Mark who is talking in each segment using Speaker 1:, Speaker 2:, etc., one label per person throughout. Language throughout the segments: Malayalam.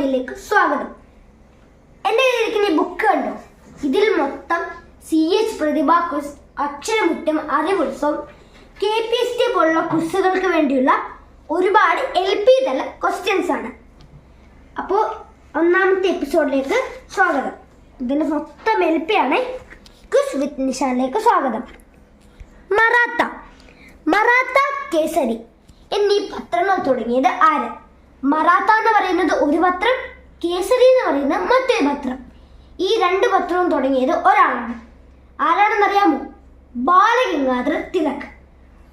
Speaker 1: മീഡിയയിലേക്ക് സ്വാഗതം. എന്റെ കയ്യിലിരിക്കുന്ന ഈ ബുക്ക് കണ്ടോ? ഇതിൽ മൊത്തം സി എച്ച് പ്രതിഭാ quiz അക്ഷരമുറ്റം അറിവുത്സവം K P S T പോലുള്ള ക്വിസുകൾക്ക് വേണ്ടിയുള്ള ഒരുപാട് എൽ പി തല ക്വസ്റ്റ്യൻസ് ആണ്. അപ്പോൾ ഒന്നാമത്തെ എപ്പിസോഡിലേക്ക് സ്വാഗതം. ഇതിൽ മൊത്തം എൽ പി ആണ് ക്വിസ് വിത്ത് നിഷാനിലേക്ക് സ്വാഗതം. മറാത്ത മറാത്ത കേസരി എന്നീ പത്രങ്ങൾ തുടങ്ങിയത് ആര്? മറാത്ത എന്ന് പറയുന്നത് ഒരു പത്രം കേസരി എന്ന് പറയുന്നത് മറ്റൊരു പത്രം. ഈ രണ്ട് പത്രവും തുടങ്ങിയത് ഒരാളാണ്. ആരാണെന്നറിയാമോ? ബാലഗംഗാധര തിലക്.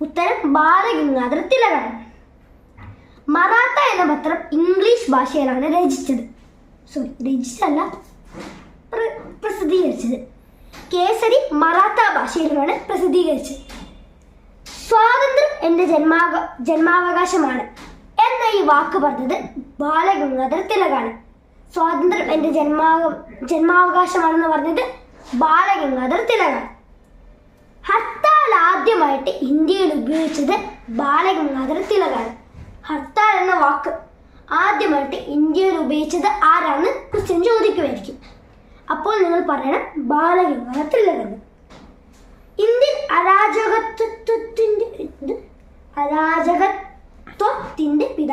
Speaker 1: ഉത്തരം ബാലഗംഗാധര തിലകാണ്. മറാത്ത എന്ന പത്രം ഇംഗ്ലീഷ് ഭാഷയിലാണ് രചിച്ചത്. സോറി രചിച്ചല്ല പ്ര- പ്രസിദ്ധീകരിച്ചത്. കേസരി മറാത്ത ഭാഷയിലുമാണ് പ്രസിദ്ധീകരിച്ചത്. സ്വാതന്ത്ര്യം എന്റെ ജന്മാവ ജന്മാവകാശമാണ്. ഈ വാക്ക് പറഞ്ഞത് ബാലഗംഗാധര തിലകാണ്. സ്വാതന്ത്ര്യം എന്റെ ജന്മാ ജന്മാവകാശമാണെന്ന് പറഞ്ഞത് ബാലഗംഗാധര തിലകാണ്. ഹർത്താൽ ആദ്യമായിട്ട് ഇന്ത്യയിൽ ഉപയോഗിച്ചത് ബാലഗംഗാധര തിലകാണ്. ഹർത്താൽ എന്ന വാക്ക് ആദ്യമായിട്ട് ഇന്ത്യയിൽ ഉപയോഗിച്ചത് ആരാണ് ക്വസ്റ്റ്യൻ ചോദിക്കുമായിരിക്കും. അപ്പോൾ നിങ്ങൾ പറയണം ബാലഗംഗാധര തിലകെന്ന് ഇന്ത്യൻ അരാജകത്വത്തിന്റെ ഇത്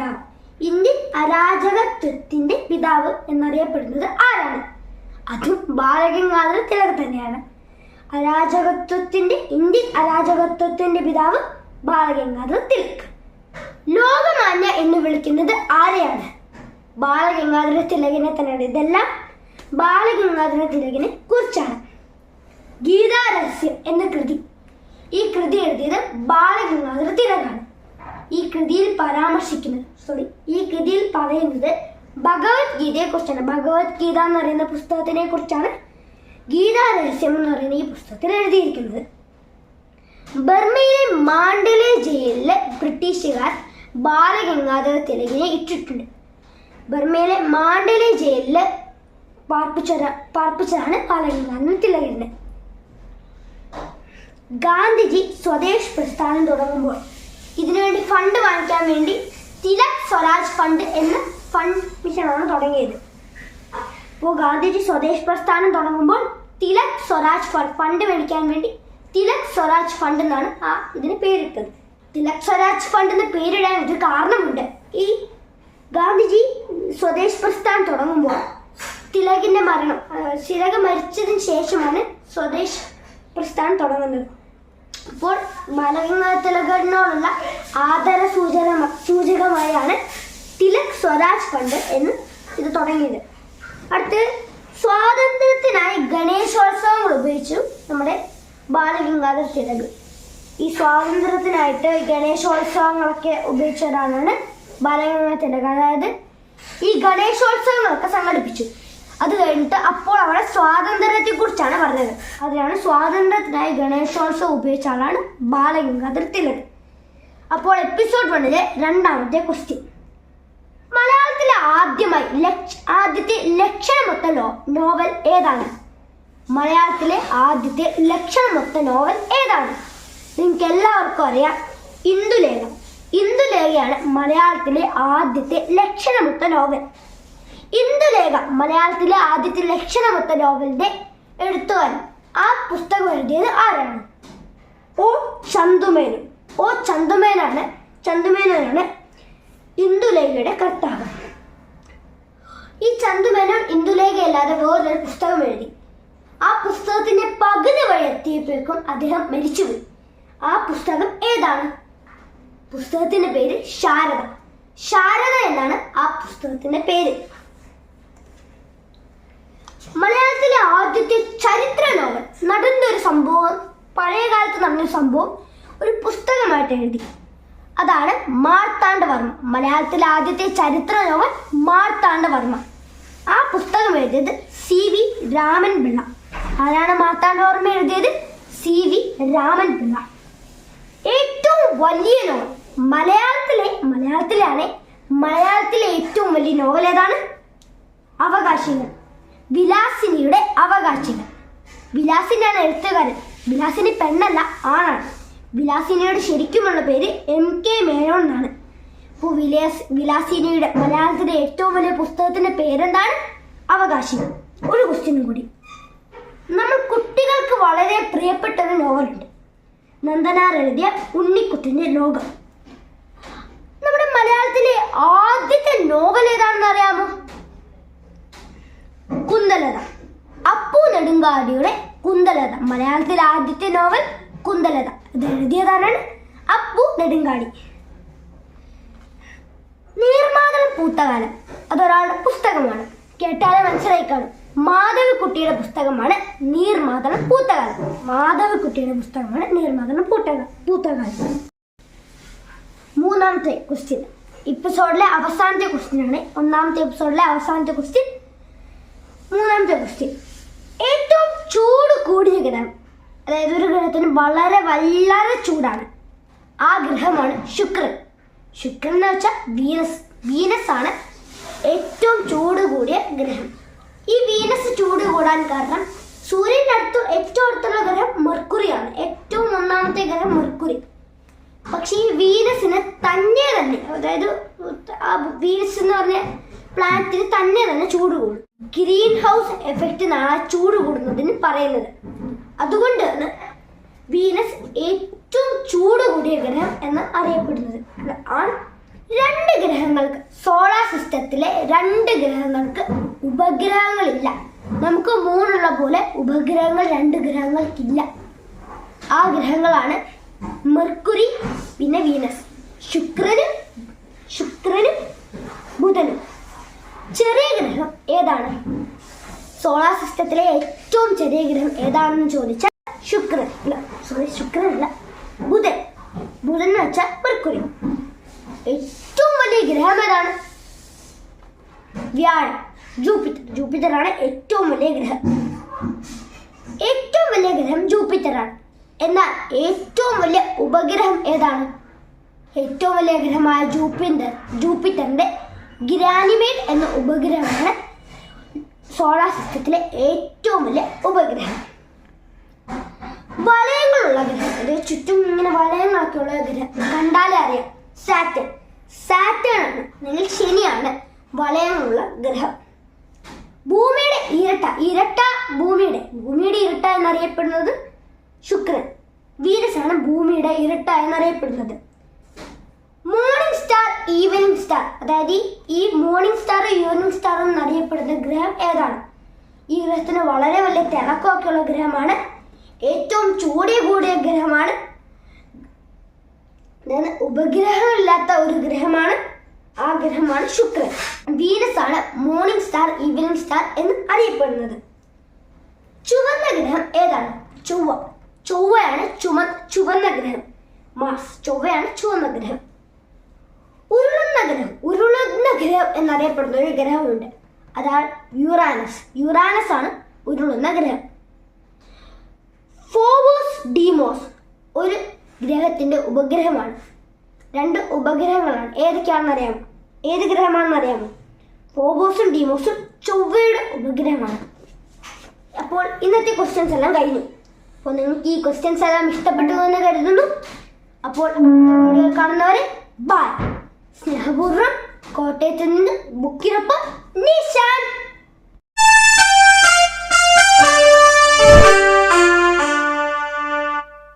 Speaker 1: പിതാവ് ഇന്ത്യൻ അരാജകത്വത്തിന്റെ പിതാവ് എന്നറിയപ്പെടുന്നത് ആരാണ്? അതും ബാലഗംഗാധര തിലക് തന്നെയാണ്. അരാജകത്വത്തിന്റെ ഇന്ത്യൻ അരാജകത്വത്തിന്റെ പിതാവ് ബാലഗംഗാധര തിലക്. ലോകമാന്യ എന്ന് വിളിക്കുന്നത് ആരെയാണ്? ബാലഗംഗാധര തിലകിനെ തന്നെയാണ്. ഇതെല്ലാം ബാലഗംഗാധര തിലകിനെ കുറിച്ചാണ്. ഗീതാരഹസ്യം എന്ന കൃതി. ഈ കൃതി എഴുതിയത് ബാലഗംഗാധര തിലകാണ്. കൃതിയിൽ പരാമർശിക്കുന്നത് സോറി ഈ കൃതിയിൽ പറയുന്നത് ഭഗവത്ഗീതയെ കുറിച്ചാണ്. ഭഗവത്ഗീത എന്ന് പറയുന്ന പുസ്തകത്തിനെ കുറിച്ചാണ് ഗീതാ രഹസ്യം എന്ന് പറയുന്ന ഈ പുസ്തകത്തിൽ എഴുതിയിരിക്കുന്നത്. ബർമയിലെ മാണ്ഡലെ ജയിലിൽ ബ്രിട്ടീഷുകാർ ബാലഗംഗാധര തിലകിനെ ഇട്ടിട്ടുണ്ട്. ബർമയിലെ മാണ്ഡലെ ജയിലിൽ പാർപ്പിച്ച പാർപ്പിച്ചതാണ് ബാലഗംഗാധര തിലകിനെ ഗാന്ധിജി സ്വദേശ് പ്രസ്ഥാനം തുടങ്ങുമ്പോൾ ഇതിനുവേണ്ടി ഫണ്ട് വാങ്ങിക്കാൻ വേണ്ടി തിലക് സ്വരാജ് ഫണ്ട് എന്ന ഫണ്ട് മിഷനാണ് തുടങ്ങിയത്. അപ്പോൾ ഗാന്ധിജി സ്വദേശ് പ്രസ്ഥാനം തുടങ്ങുമ്പോൾ തിലക് സ്വരാജ് ഫണ്ട് ഫണ്ട് മേടിക്കാൻ വേണ്ടി തിലക് സ്വരാജ് ഫണ്ട് എന്നാണ് ആ ഇതിന് പേരിട്ടത്. തിലക് സ്വരാജ് ഫണ്ട് എന്ന് പേരിടാൻ ഒരു കാരണമുണ്ട്. ഈ ഗാന്ധിജി സ്വദേശ് പ്രസ്ഥാനം തുടങ്ങുമ്പോൾ തിലകിന്റെ മരണം തിലക് മരിച്ചതിന് ശേഷമാണ് സ്വദേശ് പ്രസ്ഥാനം തുടങ്ങുന്നത്. അപ്പോൾ ബാലഗംഗാധര തിലകനോടുള്ള ആദര സൂചന സൂചകമായാണ് തിലക് സ്വരാജ് ഫണ്ട് എന്ന് ഇത് തുടങ്ങിയത്. അടുത്ത് സ്വാതന്ത്ര്യത്തിനായി ഗണേശോത്സവങ്ങൾ ഉപയോഗിച്ചു നമ്മുടെ ബാലഗംഗാധർ തിലക്. ഈ സ്വാതന്ത്ര്യത്തിനായിട്ട് ഗണേശോത്സവങ്ങളൊക്കെ ഉപയോഗിച്ച ഒരാളാണ് ബാലഗംഗാധർ തിലക്. അതായത് ഈ ഗണേശോത്സവങ്ങളൊക്കെ സംഘടിപ്പിച്ചു. അത് കഴിഞ്ഞിട്ട് അപ്പോൾ അവിടെ സ്വാതന്ത്ര്യത്തെ കുറിച്ചാണ് പറഞ്ഞത്. അതിനാണ് സ്വാതന്ത്ര്യത്തിനായി ഗണേശോത്സവം ഉപയോഗിച്ച ആളാണ് ബാലഗംഗാധര തിലക് അപ്പോൾ എപ്പിസോഡ് വണ്ണിലെ രണ്ടാമത്തെ ക്വസ്റ്റ്യൻ മലയാളത്തിലെ ആദ്യമായി ലക്ഷ ആദ്യത്തെ ലക്ഷണമൊത്ത നോവൽ ഏതാണ്? മലയാളത്തിലെ ആദ്യത്തെ ലക്ഷണമൊത്ത നോവൽ ഏതാണ്? നിങ്ങൾക്ക് എല്ലാവർക്കും അറിയാം ഇന്ദുലേഖ. ഇന്ദുലേഖയാണ് മലയാളത്തിലെ ആദ്യത്തെ ലക്ഷണമൊത്ത നോവൽ ഇന്ദുലേഖ മലയാളത്തിലെ ആദ്യത്തെ ലക്ഷണമൊത്ത നോവലിന്റെ എഴുത്തുകാരൻ. ആ പുസ്തകം എഴുതിയത് ആരാണ്? ഓ ചന്തുമേനു ഓ ചന്തുമേനാണ് ചന്തുമേനോനാണ് ഇന്ദുലേഖയുടെ കർത്താവ്. ഈ ചന്തുമേനോൻ ഇന്ദുലേഖയല്ലാതെ വേറൊരു പുസ്തകം എഴുതി. ആ പുസ്തകത്തിന്റെ പകുതി വഴി എത്തിയപ്പോഴേക്കും അദ്ദേഹം മരിച്ചുപോയി. ആ പുസ്തകം ഏതാണ്? പുസ്തകത്തിന്റെ പേര് ശാരദ. ശാരദ എന്നാണ് ആ പുസ്തകത്തിന്റെ പേര്. മലയാളത്തിലെ ആദ്യത്തെ ചരിത്ര നോവൽ നടന്ന ഒരു സംഭവം പഴയ കാലത്ത് നടന്ന സംഭവം ഒരു പുസ്തകമായിട്ട് എഴുതി. അതാണ് മാർത്താണ്ഡവർമ്മ. മലയാളത്തിലെ ആദ്യത്തെ ചരിത്ര നോവൽ മാർത്താണ്ഡവർമ്മ. ആ പുസ്തകം എഴുതിയത് സി വി രാമൻ പിള്ള ആരാണ് മാർത്താണ്ഡവർമ്മ എഴുതിയത്? സി വി രാമൻ പിള്ള ഏറ്റവും വലിയ നോവൽ. മലയാളത്തിലെ മലയാളത്തിലാണ് മലയാളത്തിലെ ഏറ്റവും വലിയ നോവൽ ഏതാണ്? അവകാശികൾ. വിലാസിനിയുടെ അവകാശികൾ. വിലാസിനാണ് എഴുത്തുകാരൻ. വിലാസിനി പെണ്ണല്ല ആണാണ്. വിലാസിനിയുടെ ശരിക്കുമുള്ള പേര് എം. കെ. മേനോൻ എന്നാണ്. അപ്പോൾ വിലാസ് വിലാസിനിയുടെ മലയാളത്തിലെ ഏറ്റവും വലിയ പുസ്തകത്തിന്റെ പേരെന്താണ്? അവകാശികൾ. ഒരു ക്വസ്റ്റ്യനും കൂടി. നമ്മൾ കുട്ടികൾക്ക് വളരെ പ്രിയപ്പെട്ട ഒരു നോവലുണ്ട്. നന്ദനാർ എഴുതിയ ഉണ്ണിക്കുട്ടിന്റെ ലോകം. നമ്മുടെ മലയാളത്തിലെ ആദ്യത്തെ നോവൽ ഏതാണെന്ന് അറിയാമോ? കുന്തലത. അപ്പു നെടുങ്കാടിയുടെ കുന്തലത. മലയാളത്തിലെ ആദ്യത്തെ നോവൽ കുന്തലത. ഇത് എഴുതിയതാരാണ്? അപ്പു നെടുങ്കാടി. നീർമാതളം പൂത്തകാലം. അതൊരാളുടെ പുസ്തകമാണ്. കേട്ടാലെ മനസ്സിലായി കാണും മാധവിക്കുട്ടിയുടെ പുസ്തകമാണ് നീർമാതളം പൂത്തകാലം. മാധവിക്കുട്ടിയുടെ പുസ്തകമാണ് നീർമാതളം പൂട്ടകാലം പൂത്തകാലം. മൂന്നാമത്തെ ക്വസ്റ്റ്യൻ എപ്പിസോഡിലെ അവസാനത്തെ ക്വസ്റ്റ്യൻ ആണ്. ഒന്നാമത്തെ എപ്പിസോഡിലെ അവസാനത്തെ ക്വസ്റ്റ്യൻ മൂന്നാമത്തെ ക്വസ്റ്റ്യൻ ഏറ്റവും ചൂട് കൂടിയ ഗ്രഹം അതായത് ഒരു ഗ്രഹത്തിന് വളരെ വളരെ ചൂടാണ് ആ ഗ്രഹമാണ് ശുക്രൻ. ശുക്രൻ എന്ന് വെച്ചാൽ വീനസ് വീനസ് ആണ് ഏറ്റവും ചൂട് കൂടിയ ഗ്രഹം. ഈ വീനസ് ചൂട് കൂടാൻ കാരണം സൂര്യന്റെ അടുത്ത് ഏറ്റവും അടുത്തുള്ള ഗ്രഹം മെർക്കുറിയാണ് ഏറ്റവും ഒന്നാമത്തെ ഗ്രഹം മെർക്കുറി. പക്ഷേ ഈ വീനസിന് തന്നെ തന്നെ അതായത് ആ വീനസ് എന്ന് പറഞ്ഞ പ്ലാനറ്റിന് തന്നെ തന്നെ ചൂട് കൂടും. ഗ്രീൻ ഹൗസ് എഫക്റ്റ് എന്നാണ് ചൂട് കൂടുന്നതിന് പറയുന്നത്. അതുകൊണ്ടാണ് വീനസ് ഏറ്റവും ചൂട് കൂടിയ ഗ്രഹം എന്ന് അറിയപ്പെടുന്നത്. ആണ് രണ്ട് ഗ്രഹങ്ങൾക്ക് സോളാർ സിസ്റ്റത്തിലെ രണ്ട് ഗ്രഹങ്ങൾക്ക് ഉപഗ്രഹങ്ങളില്ല. നമുക്ക് മൂന്നുള്ള പോലെ ഉപഗ്രഹങ്ങൾ രണ്ട് ഗ്രഹങ്ങൾക്കില്ല. ആ ഗ്രഹങ്ങളാണ് മെർക്കുറി പിന്നെ വീനസ്. ശുക്രനും ബുധനും ചെറിയ ഗ്രഹം ഏതാണ് സോളാർ സിസ്റ്റത്തിലെ ഏറ്റവും ചെറിയ ഗ്രഹം ഏതാണെന്ന് ചോദിച്ചാൽ ശുക്രൻ. സോറി ശുക്രൻ അല്ല ബുധൻ. ബുധൻ എന്ന് വെച്ചാൽ മെർക്കുരി ഏറ്റവും വലിയ ഗ്രഹം ഏതാണ്? വ്യാഴം. ജൂപ്പിറ്റർ. ആണ് ഏറ്റവും വലിയ ഗ്രഹം. ഏറ്റവും വലിയ ഗ്രഹം ജൂപ്പിറ്റർ ആണ് എന്നാൽ ഏറ്റവും വലിയ ഉപഗ്രഹം ഏതാണ്? ഏറ്റവും വലിയ ഗ്രഹമായ ജൂപ്പിറ്റർ ജൂപ്പിറ്ററിന്റെ ഗ്രാനിമേറ്റ് എന്ന ഉപഗ്രഹമാണ് സോളാർ സിസ്റ്റത്തിലെ ഏറ്റവും വലിയ ഉപഗ്രഹം. വലയങ്ങളുള്ള ഗ്രഹം. ചുറ്റും ഇങ്ങനെ വലയങ്ങളൊക്കെയുള്ള ഗ്രഹം. കണ്ടാലേ അറിയാം. സാറ്റേൺ ആണ് അല്ലെങ്കിൽ ശനിയാണ് വലയങ്ങളുള്ള ഗ്രഹം. ഭൂമിയുടെ ഇരട്ട. ഇരട്ട ഭൂമിയുടെ. ഭൂമിയുടെ ഇരട്ട എന്നറിയപ്പെടുന്നത് ശുക്രൻ. വീനസ് ആണ് ഭൂമിയുടെ ഇരട്ട എന്നറിയപ്പെടുന്നത്. സ്റ്റാർ ഈവനിങ് സ്റ്റാർ അതായത് ഈ- മോർണിംഗ് സ്റ്റാർ ഈവനിങ് സ്റ്റാർ എന്നറിയപ്പെടുന്ന ഗ്രഹം ഏതാണ്? ഈ ഗ്രഹത്തിന് വളരെ വലിയ തിളക്കമൊക്കെയുള്ള ഗ്രഹമാണ്. ഏറ്റവും ചൂടി കൂടിയ ഗ്രഹമാണ്. ഉപഗ്രഹമില്ലാത്ത ഒരു ഗ്രഹമാണ്. ആ ഗ്രഹമാണ് ശുക്രൻ. വീനസ് ആണ് മോർണിംഗ് സ്റ്റാർ ഈവനിങ് സ്റ്റാർ എന്ന് അറിയപ്പെടുന്നത്. ചുവന്ന ഗ്രഹം ഏതാണ്? ചൊവ്വ. ചൊവ്വയാണ് ചുമ ചുവന്ന ഗ്രഹം. മാസ് ചൊവ്വയാണ് ചുവന്ന ഗ്രഹം. ഉരുളുന്ന നഗരം ഉരുളുന്ന ഗ്രഹം എന്നറിയപ്പെടുന്ന ഒരു ഗ്രഹമുണ്ട്. അതാണ് യുറാനസ്. യുറാനസ് ആണ് ഉരുളുന്ന ഗ്രഹം ഫോവോസ് ഡീമോസ് ഒരു ഗ്രഹത്തിന്റെ ഉപഗ്രഹമാണ്. രണ്ട് ഉപഗ്രഹങ്ങളാണ്. ഏതൊക്കെയാണെന്ന് അറിയാമോ ഏത് ഗ്രഹമാണെന്ന് അറിയാമോ ഫോബോസും ഡീമോസും ചൊവ്വയുടെ ഉപഗ്രഹമാണ്. അപ്പോൾ ഇന്നത്തെ ക്വസ്റ്റ്യൻസ് എല്ലാം കഴിഞ്ഞു. അപ്പോൾ നിങ്ങൾക്ക് ഈ ക്വസ്റ്റ്യൻസ് എല്ലാം ഇഷ്ടപ്പെട്ടു എന്ന് കരുതുന്നു. അപ്പോൾ കാണുന്നവരെ ബൈ സ്നേഹപൂർവം കോട്ടയത്ത് നിന്ന് ബുക്കിനൊപ്പം നിശാൻ.